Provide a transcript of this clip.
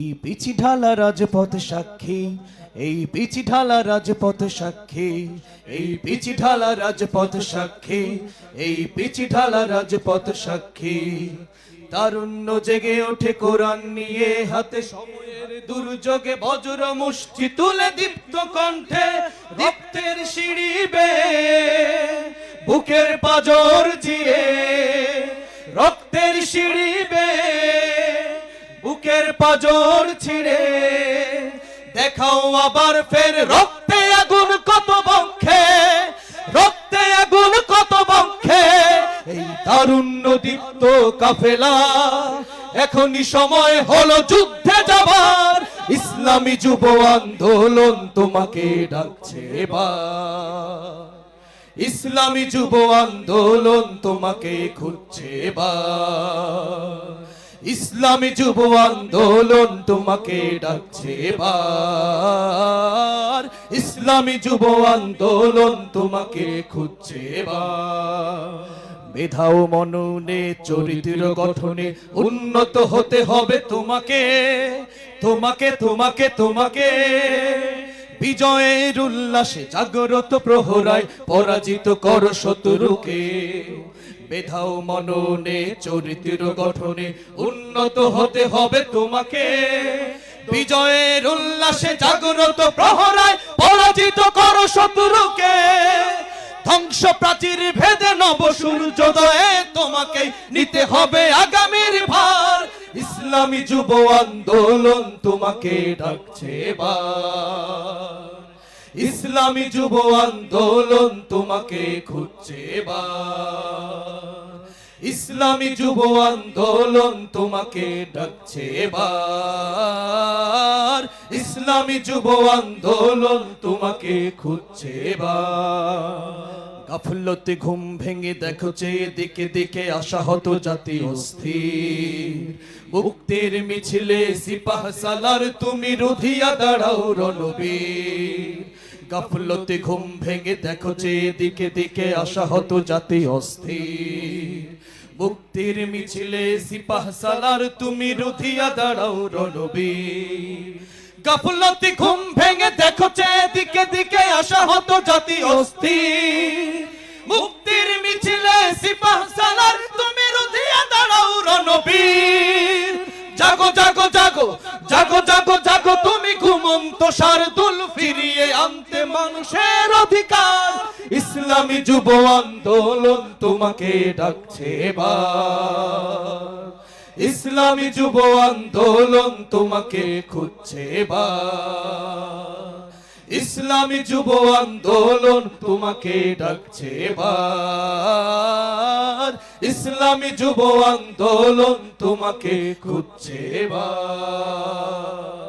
এই পিছি ঢালা রাজপথ সাক্ষী, এই পিছি ঢালা রাজপথ সাক্ষী, এই পিছি ঢালা রাজপথ সাক্ষী, এই পিছি ঢালা রাজপথ সাক্ষী। তারুণ্য জেগে ওঠে কোরআন নিয়ে, হাতে সময়ের দুর্যোগে বজ্র মুষ্টি তুলে দীপ্ত কণ্ঠে রক্তের সিঁড়ি বেয়ে, বুকের পাজর জিয়ে রক্তের সিঁড়ি পাজর ছিঁড়ে। দেখাও আবার ফের, রক্তে আগুন কত বক্ষে, রক্তে আগুন কত বক্ষে। এই তারুণ্য দীপ্ত কাফেলা, এখনই সময় হলো যুদ্ধে যাবার। ইসলামী যুব আন্দোলন তোমাকে ডাকছে ইসলামী যুব আন্দোলন তোমাকে খুঁজছে এবার। ইসলামী যুব আন্দোলন তোমাকে ডাকছে এবার। ইসলামী যুব আন্দোলন তোমাকে খুঁজছে মেধাও মননে, চরিত্র গঠনে উন্নত হতে হবে তোমাকে। তোমাকে তোমাকে তোমাকে। বিজয়ের উল্লাসে জাগ্রত প্রহরায় পরাজিত কর শত্রুকে। বেধাও মননে, চরিত্র গঠনে উন্নত হতে হবে তোমাকে। বিজয়ের উল্লাসে জাগ্রত প্রহরায় পরাজিত কর শত্রুকে। ধ্বংস প্রাচীর ভেদে নব সূর্যোদয়ে তোমাকে নিতে হবে আগামীর ভার। ইসলামী যুব আন্দোলন তোমাকে ডাকছে এবার। ইসলামী যুব আন্দোলন তোমাকে খুঁজছে বা ইসলামী যুব আন্দোলন তোমাকে ডাকছে এবার। ইসলামী যুব আন্দোলন তোমাকে খুঁজছে এবার। গাফলতে ঘুম ভেঙে দেখো যে দিকে দিকে আশাহত জাতি অস্থির। মুক্তির মিছিলে সিপাহ সালার তুমি রুধিয়া দাঁড়াও রণবীর। গাফলতে ঘুম ভেঙে দেখো যে দিকে দিকে আশাহত জাতি অস্থির। মুক্তির মিছিলে সিপাহ সালার তুমি রুধিয়া দাঁড়াও রণবীর। গাফলতি ঘুম ভেঙে দেখো যে দিকে দিকে আশাহত জাতি অস্থির। জাগো জাগো জাগো জাগো জাগো জাগো, তুমি ঘুমন্ত শারদুল ফিরিয়ে আনতে মানুষের অধিকার। ইসলামী যুব আন্দোলন তোমাকে ডাকছে এবার। ইসলামী যুব আন্দোলন তোমাকে খুঁজছে এবার। ইসলামী যুব আন্দোলন তোমাকে ডাকছে বার ইসলামী যুব আন্দোলন তোমাকে খুঁজছে এবার।